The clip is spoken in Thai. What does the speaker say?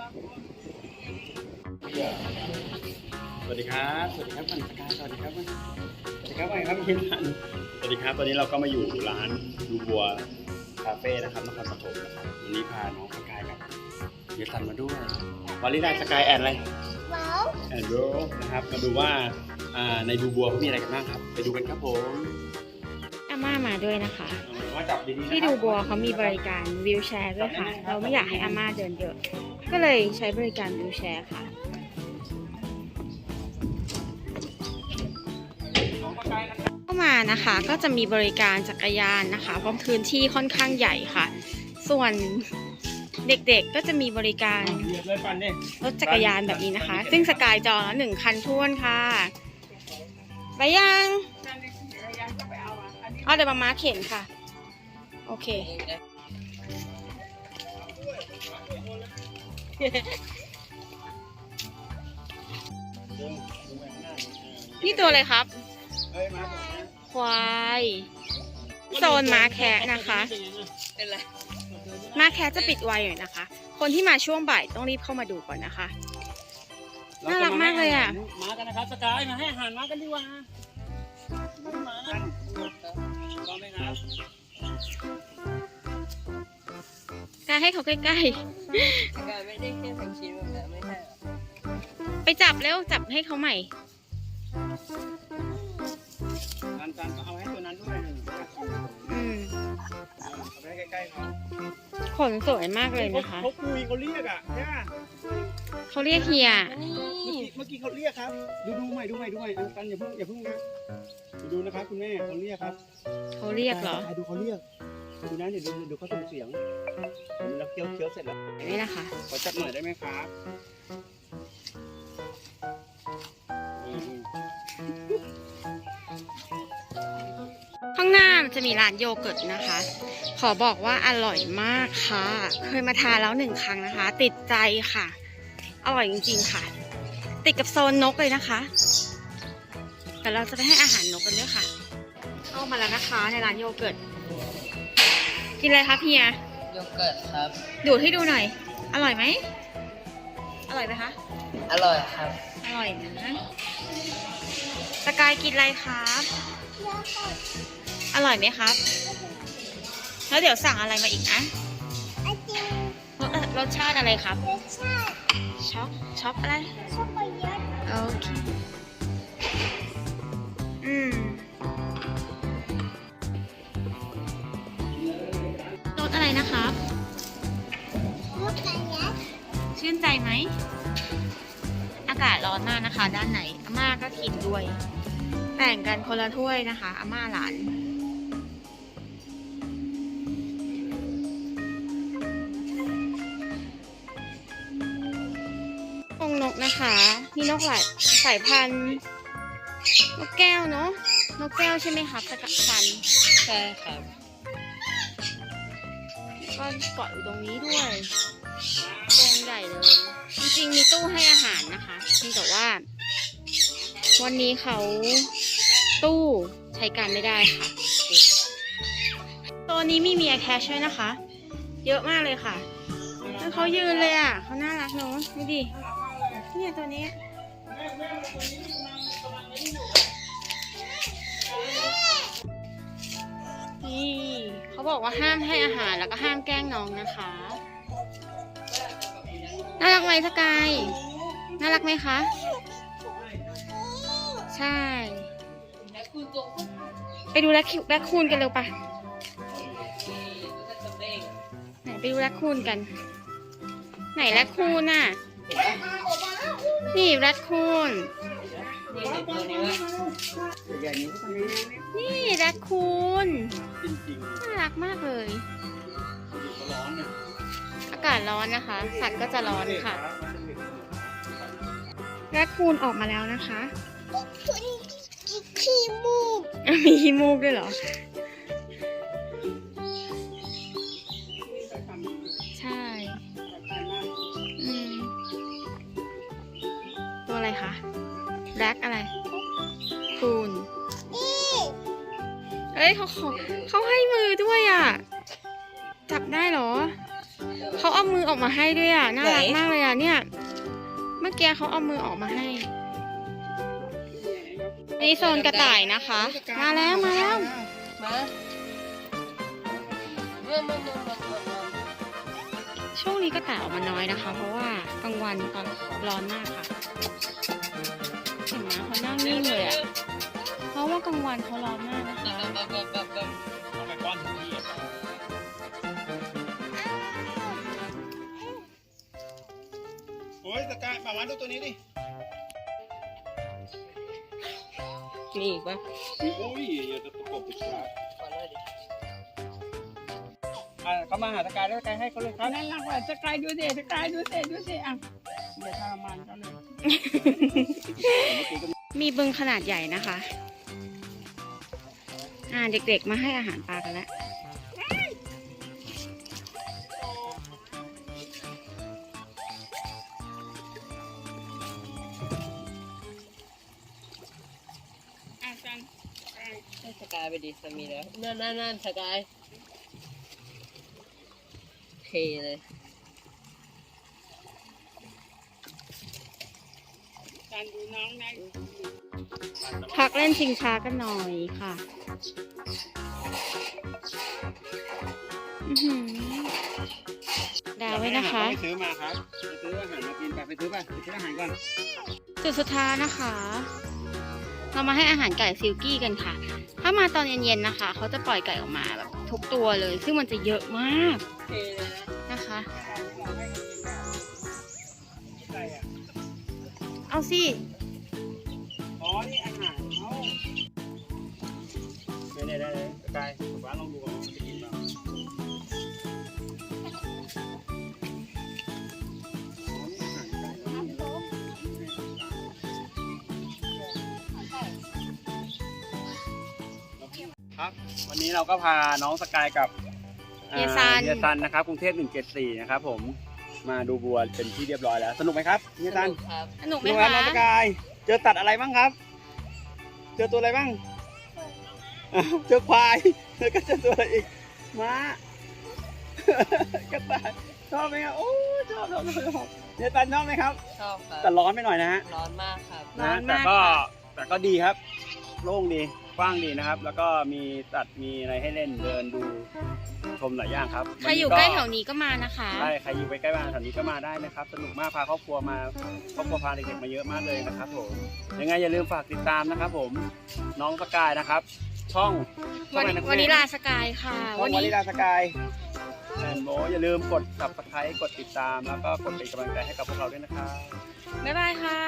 สวัสดีครับ สวัสดีครับคุณสกายสวัสดีครับ สวัสดีครับสวัสดีครับพี่พันธุ์สวัสดีครับ ตอนนี้เราก็มาอยู่ร้านดูบัวคาเฟ่นะครับนครปฐมนะครับ วันนี้พาน้องสกายกับเยสันมาด้วยวันนี้ได้สกายแอนอะไรว้าวแอนโรนะครับ มาดูว่าอ่าในดูบัวเขามีอะไรกันบ้างครับ ไปดูกันครับผมอาม่ามาด้วยนะคะเอามาจับดีๆนะครับที่ดูบัวเขามีบริการวิวแชร์ด้วยค่ะ เราไม่อยากให้อาม่าเดินเยอะ ก็เลยใช้บริการวิวแชร์ค่ะเข้ามานะคะก็จะมีบริการจักรยานนะคะพราะพื้นที่ค่อนข้างใหญ่ค่ะ ส่วนเด็กๆก็จะมีบริการรถจักรยานแบบนี้นะคะ ซึ่งสกายจอล้วหนึ่งคันท้วนค่ะไปยังเอเดี๋ยวมามาเข็นค่ะ โอเค นี่ตัวอะไรครับเฮ้ยมาผมนะควายโซนม้าแคะนะคะม้าแคะจะปิดไวหน่อยนะคะ คนที่มาช่วงบ่ายต้องรีบเข้ามาดูก่อนนะคะ น่ารักมากเลยอะ มากันนะครับสกายมาให้อาหารมากันดีกว่ามากัน ก็ไม่ครับการให้เขาใกล้การไม่ได้แค่ทั้งชิ้นแบบนั้นไม่ใช่เหรอๆ ไปจับเร็วจับให้เขาใหม่ การการเอาให้ตัวนั้นด้วยหนึ่งอืมเอาไปให้ใกล้ๆเขาขนสวยมากเลยนะคะ เขาคุยเขาเรียกอะใช่ไหมเขาเรียกเฮียนี่เมื่อกี้เมื่อกี้เขาเรียกครับ ดูดูใหม่ดูใหม่ดูใหม่เอากันอย่าเพิ่งอย่าเพิ่งนะดูดูนะครับคุณแม่เขาเรียกครับเขาเรียกเหรอ ดูเขาเรียก ดูนะเดี๋ยวดูดูเขาส่งเสียงเดี๋ยวเราเคี้ยวเคี้ยวเสร็จแล้วนี่นะคะ ขอจับหน่อยได้ไหมครับอืมข้างหน้ามันจะมีร้านโยเกิร์ตนะคะ ขอบอกว่าอร่อยมากค่ะ เคยมาทานแล้วหนึ่งครั้งนะคะ ติดใจค่ะ อร่อยจริงๆค่ะ ติดกับโซนนกเลยนะคะแต่เราจะไปให้อาหารนกกันด้วยค่ะ เข้ามาแล้วนะคะในร้านโยเกิร์ต กินอะไรคะเฮียโยเกิร์ตครับ ดูดให้ดูหน่อย อร่อยไหม อร่อยไหมคะ อร่อยครับ อร่อยนะ สกายกินอะไรครับ อร่อยไหมครับ แล้วเดี๋ยวสั่งอะไรมาอีกนะไอติมรสรสชาติอะไรครับ รสชาติช็อกช็อกอะไร ช็อกโกแลตโอเค ใจไหม อากาศร้อนมากนะคะ ด้านไหนอาม่าก็กินด้วยแบ่งกันคนละถ้วยนะคะอาม่าหลานกรงนกนะคะ มีนกหลายสายพันธุ์นกแก้วเนาะนกแก้วใช่ไหมครับสกัดพันธุ์ใช่ครับก็เกาะอยู่ตรงนี้ด้วย กรงใหญ่เลย จริงๆมีตู้ให้อาหารนะคะเพียงแต่ว่า วันนี้เขาตู้ใช้การไม่ได้ค่ะตัวนี้มีเมียแคชด้วยนะคะ เยอะมากเลยค่ะแล้วเขายืนเลยอะเขาน่ารักเนอะดูดิเนี่ยตัวนี้นี่เขาบอกว่าห้ามให้อาหารแล้วก็ห้ามแกล้งน้องนะคะ น่ารักไหมสกาย น่ารักไหมคะ ใช่ ไปดูแรคคิวแรคคูนกันเร็วปะไหนไปดูแรคคูนกัน ไหนแรคคูนน่ะ นี่แรคคูน นี่เด็กตัวนี้ว่าใหญ่ๆนี้ก็ตรงนี้นี่แรคคูน น่ารักมากเลยากาศร้อนนะคะ สัตว์ก็จะร้อนค่ะ แรคคูนออกมาแล้วนะคะคุณขี้มูกมีขี้มูกด้วยเหรอ ใช่ อืม ตัวอะไรคะแร็กอะไร คูนนี่เอ้ยเขาขอเขาให้มือด้วยอะ จับได้เหรอ เขาออกเอามือออกมาให้ด้วยอะน่ารักไหน มากเลยอะเนี่ย เมื่อกี้เขาเอามือออกมาให้อันนี้โซนกระต่ายนะคะ มาแล้วมาแล้วมาเมื่อมื่อมื่อมื่อมื่อมื่อช่วงนี้กระต่ายออกมาน้อยนะคะ เพราะว่ากลางวันตอนร้อนมากค่ะเห็นไหมเขานั่งนิ่งเลยอะเพราะว่ากลางวันเขาร้อนม ดูตัวนี้ดิมีอีกปะโอ้ยอย่าจะประกบติดขาขอหน่อยดิอะเขามาหาสกายแล้วสกายให้เขาเลยครับนั่นรักว่าสกายดูสิสกายดูสิดูสิอะเดี๋ยวทรมานเขาเลยมีบึงขนาดใหญ่นะคะ อ่าเด็กๆมาให้อาหารปลากันแล้ว สกายไปดิสามีแล้วนั่นนั่นนั่นสกายเทเลยจันดูน้องนะพักเล่นชิงช้ากันหน่อยค่ะอื้อหือดาวไว้นะคะ ไปซื้อมาครับไปซื้ออาหารมากินไปไปซื้อไปไปซื้ออาหารก่อน จุดสุดท้ายนะคะ เรามาให้อาหารไก่ซิลกี้กันค่ะ ถ้ามาตอนเย็นๆนะคะ เขาจะปล่อยไก่ออกมาแบบทุกตัวเลย ซึ่งมันจะเยอะมากเทเลยนะนะคะอะไรอะเอาสิอ๋อนี่อาหารเขาเดี๋ยวเดี๋ยวเดี๋ยวสกายผมว่าลองดูก่อน ครับ วันนี้เราก็พาน้องสกายกับอ่าเฮียซัน เฮียซันนะครับกรุงเทพ174นะครับผมมาดูบัวเป็นที่เรียบร้อยแล้วสนุกไหมครับเฮียซันสกครับ สนุกไหมดูครับคะน้องสกายเจอตัดอะไรบ้างครับ เจอตัวอะไรบ้างอะเจอควายแล้วก็เจอตัวอะไรอีกม้ากระต่ายชอบไหมครับโอ้ชอบชอบชอบชอบเนี่ยตันชอบไหมครับชอบครับแต่ร้อนไปหน่อยนะฮะร้อนมากครับร้อนะนแต่มากก็ค่ะแต่ก็ดีครับ โล่งดี กว้างดีนะครับ แล้วก็มีตัดมีอะไรให้เล่นเดินดูชมหลายอย่างครับใครอยู่ใกล้แถวนี้ก็มานะคะ ใช่ใครอยู่ใกล้ๆบ้านแถวนี้ก็มาได้นะครับ สนุกมากพาครอบครัวมาครอบครัวพาเด็กๆมาเยอะมากเลยนะครับผมยังไงอย่าลืมฝากติดตามนะครับ ผมน้องสกายนะครับ ช่องช่องวันอะไรนะคุณวันนี้แม่ลาสกายค่ะ ช่อวังนวานี้นิลาสกายแอนโบอย่าลืมกด subscribe กดติดตามแล้วก็กดเป็นกำลังใจให้กับพวกเราด้วยนะครับ บ๊ายบายค่ะ